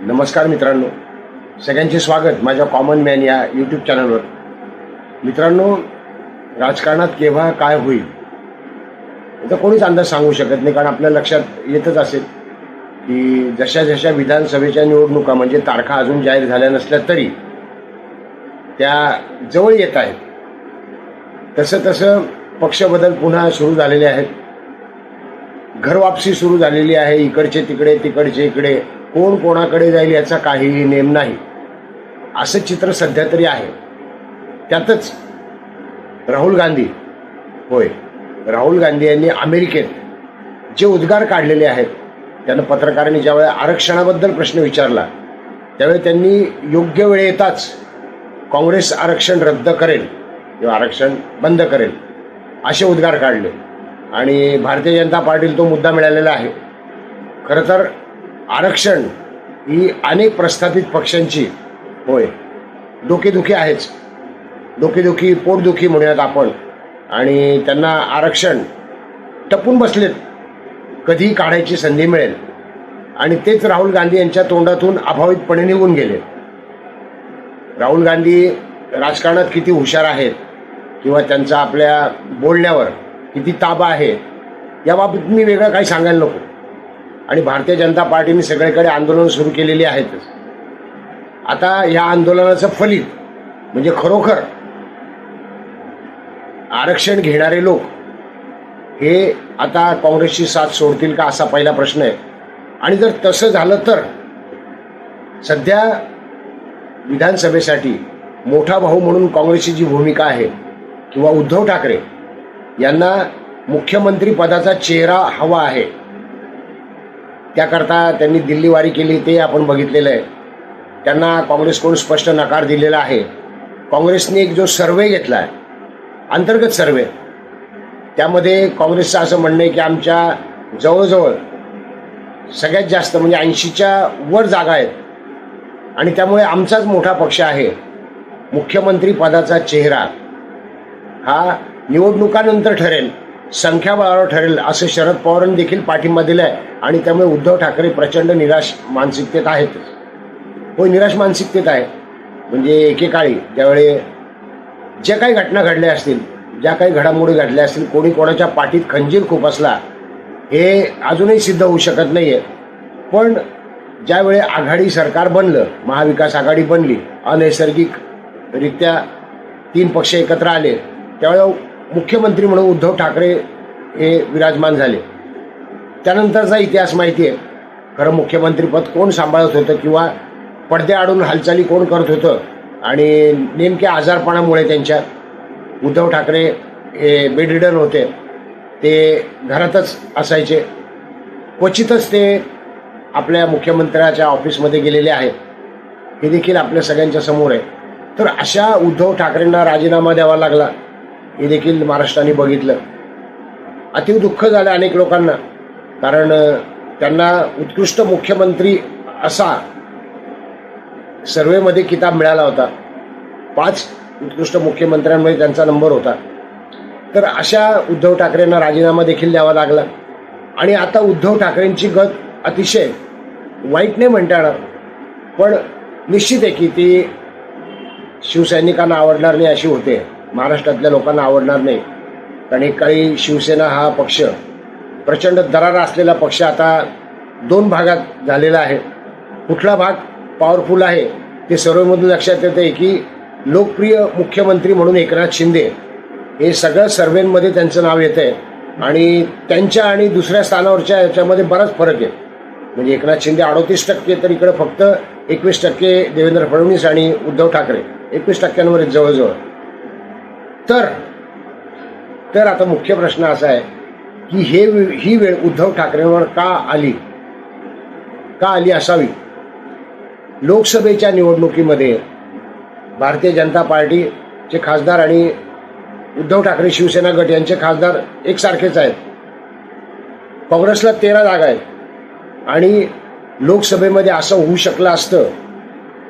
नमस्कार मित्रांनो. सगळ्यांचे स्वागत माझ्या कॉमन मॅन या यूट्यूब चॅनलवर मित्रांनो राजकारणात केव्हा काय होईल याचा कोणीच अंदाज सांगू शकत नाही कारण आपल्या लक्षात येतच असेल की जशा जशा विधानसभेच्या निवडणुका म्हणजे तारखा अजून जाहीर झाल्या नसल्या तरी त्या जवळ येत आहेत. तसं तसं पक्षबदल पुन्हा सुरू झालेले आहेत. घरवापसी सुरू झालेली आहे इकडचे तिकडे तिकडचे इकडे. कोण कोणाकडे जाईल याचा काहीही नेम नाही. असं चित्र सध्या तरी आहे. त्यातच राहुल गांधी होय राहुल गांधी यांनी अमेरिकेत जे उद्गार काढलेले आहेत त्यानं पत्रकारांनी ज्यावेळेला आरक्षणाबद्दल प्रश्न विचारला त्यावेळी त्यांनी योग्य वेळ येताच काँग्रेस आरक्षण रद्द करेल किंवा आरक्षण बंद करेल असे उद्गार काढले. आणि भारतीय जनता पार्टीला तो मुद्दा मिळालेला आहे. खरं तर आरक्षण ही अनेक प्रस्थापित पक्षांची होय डोकेदुखी आहेच. डोकेदुखी पोटदुखी म्हणूयात आपण. आणि त्यांना आरक्षण टपून बसलेत. कधी काढायची संधी मिळेल. आणि तेच राहुल गांधी यांच्या तोंडातून अभावितपणे निघून गेले. राहुल गांधी राजकारणात किती हुशार आहेत किंवा त्यांचा आपल्या बोलण्यावर किती ताबा आहे याबाबत मी वेगळं काही सांगायला नको. आणि भारतीय जनता पार्टीने सगळीकडे आंदोलन सुरू केलेली आहेतच आता या आंदोलनाचं फलित म्हणजे खरोखर आरक्षण घेणारे लोक हे आता काँग्रेसची साथ सोडतील का असा पहिला प्रश्न आहे. आणि जर तसं झालं तर सध्या विधानसभेसाठी मोठा भाऊ म्हणून काँग्रेसची जी भूमिका आहे किंवा उद्धव ठाकरे यांना मुख्यमंत्री पदाचा चेहरा हवा आहे. त्याकरता त्यांनी दिल्लीवारी केली ते आपण बघितलेलं आहे. त्यांना काँग्रेसकडून स्पष्ट नकार दिलेला आहे. काँग्रेसने एक जो सर्वे घेतला आहे अंतर्गत सर्वे त्यामध्ये काँग्रेसचं असं म्हणणं आहे की आमच्या जवळजवळ सगळ्यात जास्त म्हणजे ऐंशीच्या वर जागा आहेत. आणि त्यामुळे आमचाच मोठा पक्ष आहे. मुख्यमंत्री पदाचा चेहरा हा निवडणुकानंतर ठरेल. संख्याबळावर ठरेल असं शरद पवारांनी देखील पाठिंबा दिला आहे आणि त्यामुळे उद्धव ठाकरे प्रचंड निराश मानसिकतेत आहेत. होय निराश मानसिकतेत आहे. म्हणजे एकेकाळी त्यावेळी ज्या काही घटना घडल्या असतील ज्या काही घडामोडी घडल्या असतील कोणी कोणाच्या पाठीत खंजीर खूप असला हे अजूनही सिद्ध होऊ शकत नाही आहे पण ज्यावेळी आघाडी सरकार बनलं महाविकास आघाडी बनली अनैसर्गिकरित्या तीन पक्ष एकत्र आले त्यावेळेला मुख्यमंत्री म्हणून उद्धव ठाकरे हे विराजमान झाले. त्यानंतरचा इतिहास माहिती आहे. खरं मुख्यमंत्रीपद कोण सांभाळत होतं किंवा पडद्याआडून हालचाली कोण करत होतं आणि नेमक्या आजारपणामुळे त्यांच्या उद्धव ठाकरे हे बेडरिडन होते ते घरातच असायचे. क्वचितच ते आपल्या मुख्यमंत्र्याच्या ऑफिसमध्ये गेलेले आहेत. हे देखील आपल्या सगळ्यांच्या समोर आहे. तर अशा उद्धव ठाकरेंना राजीनामा द्यावा लागला. हे देखील महाराष्ट्राने बघितलं. अति दुःख झालं अनेक लोकांना. कारण त्यांना उत्कृष्ट मुख्यमंत्री असा सर्वेमध्ये किताब मिळाला होता. पाच उत्कृष्ट मुख्यमंत्र्यांमध्ये त्यांचा नंबर होता. तर अशा उद्धव ठाकरेंना राजीनामा देखील द्यावा लागला. आणि आता उद्धव ठाकरेंची गत अतिशय वाईट नाही म्हणता येणार पण निश्चित आहे की ती शिवसैनिकांना आवडणार नाही अशी होते. महाराष्ट्रातल्या लोकांना आवडणार नाही. कारण एक काळी शिवसेना हा पक्ष प्रचंड दरारा असलेला पक्ष आता दोन भागात झालेला आहे. कुठला भाग पॉवरफुल आहे ते सर्वेमधून लक्षात येते की लोकप्रिय मुख्यमंत्री म्हणून एकनाथ शिंदे हे सगळं सर्वेमध्ये त्यांचं नाव येतं आहे आणि त्यांच्या आणि दुसऱ्या स्थानावरच्या याच्यामध्ये बराच फरक आहे. म्हणजे एकनाथ शिंदे अडोतीस टक्के तर इकडं फक्त एकवीस टक्के देवेंद्र फडणवीस आणि उद्धव ठाकरे एकवीस टक्क्यांवर जवळजवळ. तर तर आता मुख्य प्रश्न असा आहे की हे ही वेळ उद्धव ठाकरेंवर का आली? का आली असावी? लोकसभेच्या निवडणुकीमध्ये भारतीय जनता पार्टीचे खासदार आणि उद्धव ठाकरे शिवसेना गट यांचे खासदार एकसारखेच आहेत. काँग्रेसला तेरा जागा आहेत. आणि लोकसभेमध्ये असं होऊ शकलं असतं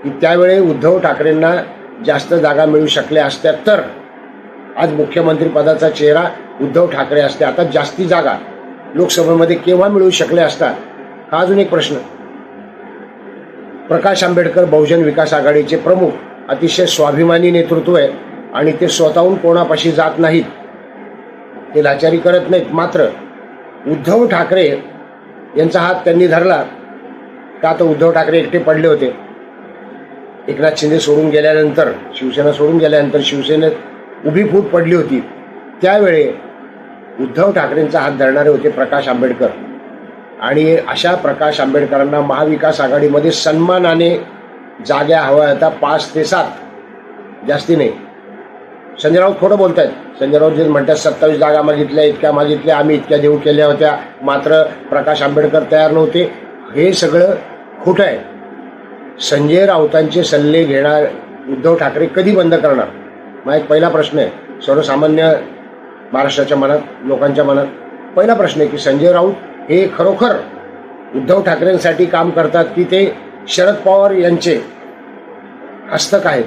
की त्यावेळी उद्धव ठाकरेंना जास्त जागा मिळू शकल्या असत्या. तर आज मुख्यमंत्री पदाचा चेहरा उद्धव ठाकरे असते. आता जास्ती जागा लोकसभेमध्ये केव्हा मिळू शकले असतात? हा अजून एक प्रश्न. प्रकाश आंबेडकर बहुजन विकास आघाडीचे प्रमुख अतिशय स्वाभिमानी नेतृत्व आहे आणि ते स्वतःहून कोणापाशी जात नाहीत. ते लाचारी करत नाहीत. मात्र उद्धव ठाकरे यांचा हात त्यांनी धरला का? तर उद्धव ठाकरे एकटे पडले होते. एकनाथ शिंदे सोडून गेल्यानंतर शिवसेना सोडून गेल्यानंतर शिवसेनेत उभी फूट पडली होती. त्यावेळी उद्धव ठाकरेंचा हात धरणारे होते प्रकाश आंबेडकर. आणि अशा प्रकाश आंबेडकरांना महाविकास आघाडीमध्ये सन्मानाने जाग्या हव्या होत्या पाच ते सात. जास्ती नाही. संजय राऊत खोटं बोलत आहेत संजय राऊत जे म्हणतात सत्तावीस जागा मागितल्या इतक्या मागितल्या आम्ही इतक्या देऊ केल्या होत्या. मात्र प्रकाश आंबेडकर तयार नव्हते. हे सगळं खोटं आहे. संजय राऊतांचे सल्ले घेणार उद्धव ठाकरे कधी बंद करणार? मग एक पहिला प्रश्न आहे. सर्वसामान्य महाराष्ट्राच्या मनात लोकांच्या मनात. पहिला प्रश्न आहे की संजय राऊत हे खरोखर उद्धव ठाकरेंसाठी काम करतात की ते शरद पवार यांचे हस्तक आहेत?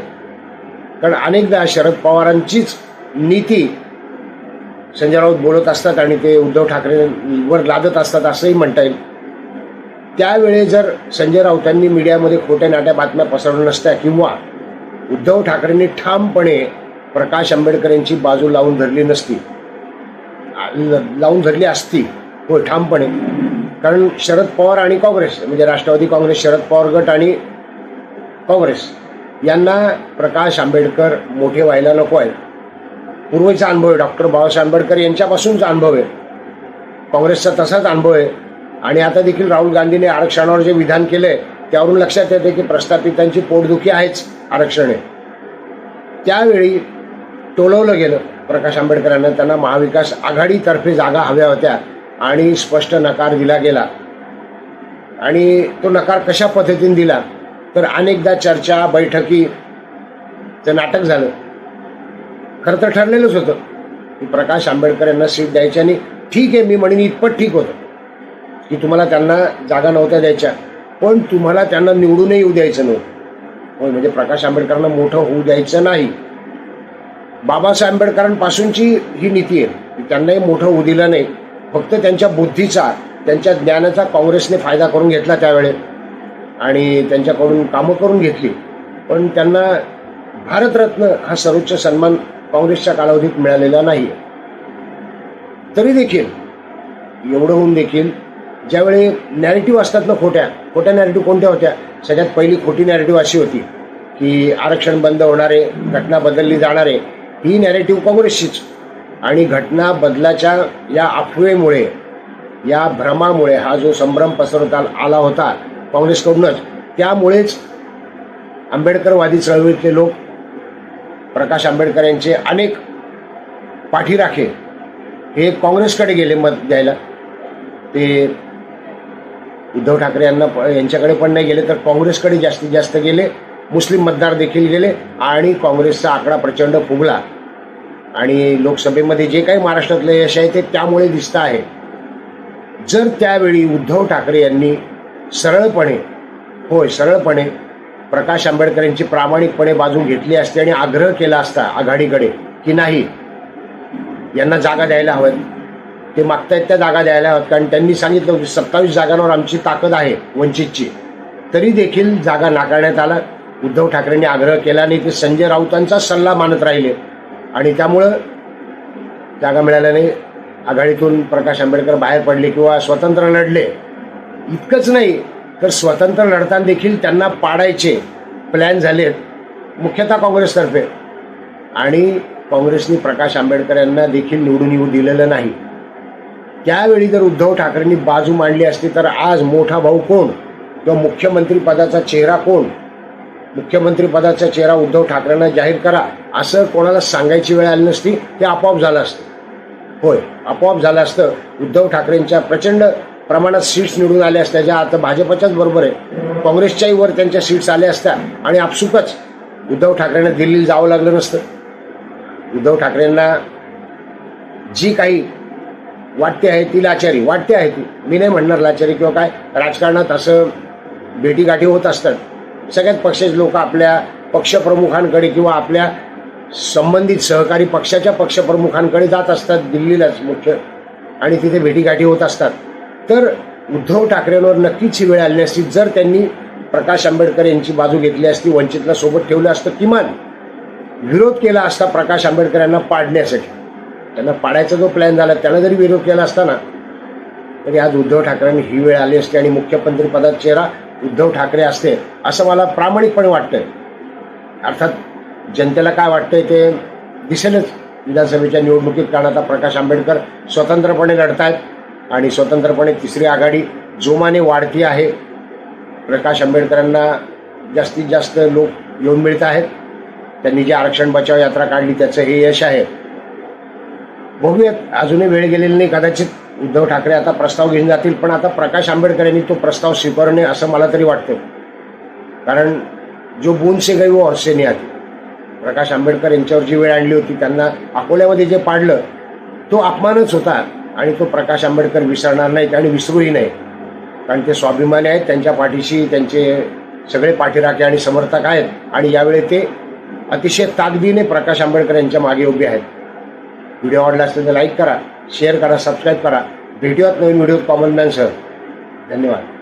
कारण अनेकदा शरद पवारांचीच नीती संजय राऊत बोलत असतात आणि ते उद्धव ठाकरेंवर लादत असतात असंही म्हणता येईल. त्यावेळी जर संजय राऊतांनी मीडियामध्ये खोट्या नाट्या बातम्या पसरवल्या नसत्या किंवा उद्धव ठाकरेंनी ठामपणे प्रकाश आंबेडकर यांची बाजू लावून धरली नसती. ल- लावून धरली असती हो ठामपणे कारण शरद पवार आणि काँग्रेस म्हणजे राष्ट्रवादी काँग्रेस शरद पवार गट आणि काँग्रेस यांना प्रकाश आंबेडकर मोठे व्हायला नको आहेत. पूर्वीचा अनुभव आहे. डॉक्टर बाबासाहेब आंबेडकर यांच्यापासूनचा अनुभव आहे. काँग्रेसचा तसाच अनुभव आहे. आणि आता देखील राहुल गांधीने आरक्षणावर जे विधान केलंय त्यावरून लक्षात येते की प्रस्थापितांची पोटदुखी आहेच आरक्षण आहे. त्यावेळी टोलवलं गेलं प्रकाश आंबेडकरांना. त्यांना महाविकास आघाडीतर्फे जागा हव्या होत्या आणि स्पष्ट नकार दिला गेला. आणि तो नकार कशा पद्धतीने दिला? तर अनेकदा चर्चा बैठकी ते नाटक झालं. खरं तर ठरलेलंच होतं की प्रकाश आंबेडकर यांना सीट द्यायची आणि ठीक आहे मी म्हणेन इतपत ठीक होतं की तुम्हाला त्यांना जागा नव्हत्या द्यायच्या. पण तुम्हाला त्यांना निवडूनही येऊ द्यायचं नव्हतं. म्हणजे प्रकाश आंबेडकरांना मोठं होऊ द्यायचं नाही. बाबासाहेब आंबेडकरांपासूनची ही नीती आहे. त्यांनाही मोठं होऊ दिलं नाही. फक्त त्यांच्या बुद्धीचा त्यांच्या ज्ञानाचा काँग्रेसने फायदा करून घेतला त्यावेळे. आणि त्यांच्याकडून कामं करून घेतली. पण त्यांना भारतरत्न हा सर्वोच्च सन्मान काँग्रेसच्या कालावधीत मिळालेला नाही. तरी देखील एवढं होऊन देखील ज्यावेळी नॅरेटिव्ह असतात ना खोट्या खोट्या नॅरेटिव्ह कोणत्या होत्या? सगळ्यात पहिली खोटी नॅरेटिव्ह अशी होती की आरक्षण बंद होणारे घटना बदलली जाणारे ही नॅरेटिव्ह काँग्रेसचीच आणि घटना बदलाच्या या अफवेमुळे या भ्रमामुळे हा जो संभ्रम पसरवता आला होता काँग्रेसकडूनच त्यामुळेच आंबेडकरवादी चळवळीतले लोक प्रकाश आंबेडकर यांचे अनेक पाठीराखे हे काँग्रेसकडे गेले मत द्यायला. ते उद्धव ठाकरे यांना प- यांच्याकडे पण नाही गेले तर काँग्रेसकडे जास्तीत जास्त गेले. मुस्लिम मतदार देखील गेले आणि काँग्रेसचा आकडा प्रचंड फुगला. आणि लोकसभेमध्ये जे काही महाराष्ट्रातलं यश आहे ते त्यामुळे दिसतं आहे. जर त्यावेळी उद्धव ठाकरे यांनी सरळपणे होय सरळपणे प्रकाश आंबेडकर यांची प्रामाणिकपणे बाजू घेतली असती आणि आग्रह केला असता आघाडीकडे की नाही यांना जागा द्यायला हव्यात ते मागतायत त्या जागा द्यायला हव्यात कारण त्यांनी सांगितलं की सत्तावीस जागांवर आमची ताकद आहे वंचितची. तरी देखील जागा नाकारण्यात आला. उद्धव ठाकरेंनी आग्रह केला नाही ते संजय राऊतांचा सल्ला मानत राहिले. आणि त्यामुळं जागा मिळाल्याने आघाडीतून प्रकाश आंबेडकर बाहेर पडले किंवा स्वतंत्र लढले. इतकंच नाही तर स्वतंत्र लढताना देखील त्यांना पाडायचे प्लॅन झालेत मुख्यतः काँग्रेसतर्फे. आणि काँग्रेसने प्रकाश आंबेडकर यांना देखील निवडून येऊ दिलेलं नाही. त्यावेळी जर उद्धव ठाकरेंनी बाजू मांडली असती तर आज मोठा भाऊ कोण? किंवा मुख्यमंत्री पदाचा चेहरा कोण? मुख्यमंत्रीपदाचा चेहरा उद्धव ठाकरेंना जाहीर करा. असं कोणाला सांगायची वेळ आली नसती ते आपोआप झालं असतं. होय आपोआप झालं असतं. उद्धव ठाकरेंच्या प्रचंड प्रमाणात सीट्स निवडून आल्या असत्या ज्या आता भाजपच्याच बरोबर आहे काँग्रेसच्याही वर त्यांच्या सीट्स आल्या असत्या. आणि आपसुकच उद्धव ठाकरेंना दिल्लीला जावं लागलं नसतं. उद्धव ठाकरेंना जी काही वाटते आहे ती लाचारी. वाटते आहे ती. मी नाही म्हणणार लाचारी किंवा काय. राजकारणात असं भेटीगाठी होत असतात. सगळ्यात पक्षाचे लोक आपल्या पक्षप्रमुखांकडे किंवा आपल्या संबंधित सहकारी पक्षाच्या पक्षप्रमुखांकडे जात असतात दिल्लीलाच मुख्य आणि तिथे भेटीगाठी होत असतात. तर उद्धव ठाकरेंवर नक्कीच ही वेळ आली असती. जर त्यांनी प्रकाश आंबेडकर यांची बाजू घेतली असती वंचितला सोबत ठेवलं असतं किमान विरोध केला असता प्रकाश आंबेडकर यांना पाडण्यासाठी. त्यांना पाडायचा जो प्लॅन झाला त्याला जरी विरोध केला असताना तरी आज उद्धव ठाकरेंनी ही वेळ आली असती आणि मुख्यमंत्रीपदाचा चेहरा उद्धव ठाकरे असते असं मला प्रामाणिकपणे वाटतंय. अर्थात जनतेला काय वाटतंय ते दिसेलच. विधानसभेच्या निवडणुकीत कारण आता प्रकाश आंबेडकर स्वतंत्रपणे लढत आहेत आणि स्वतंत्रपणे तिसरी आघाडी जोमाने वाढती आहे. प्रकाश आंबेडकरांना जास्तीत जास्त लोक येऊन मिळत आहेत. त्यांनी जी आरक्षण बचाव यात्रा काढली त्याचं हे यश आहे. बघूयात अजूनही वेळ गेलेली नाही कदाचित उद्धव ठाकरे आता प्रस्ताव घेऊन जातील पण आता प्रकाश आंबेडकर यांनी तो प्रस्ताव स्वीकारणे असं मला तरी वाटतं कारण जो बून से गई वो हौसे नहीं प्रकाश आंबेडकर यांच्यावर जी वेळ आणली होती त्यांना अकोल्यामध्ये जे पाडलं तो अपमानच होता आणि तो प्रकाश आंबेडकर विसरणार नाहीत आणि विसरूही नाही कारण ते स्वाभिमानी आहेत त्यांच्या पाठीशी त्यांचे सगळे पाठीराखे आणि समर्थक आहेत आणि यावेळी ते अतिशय ताकदीने प्रकाश आंबेडकर यांच्या मागे उभे आहेत. व्हिडिओ आवडला असेल तर लाईक करा. शेअर करा सबस्क्राईब करा. भेटूयात नवीन व्हिडिओ कॉमन मॅनसह धन्यवाद.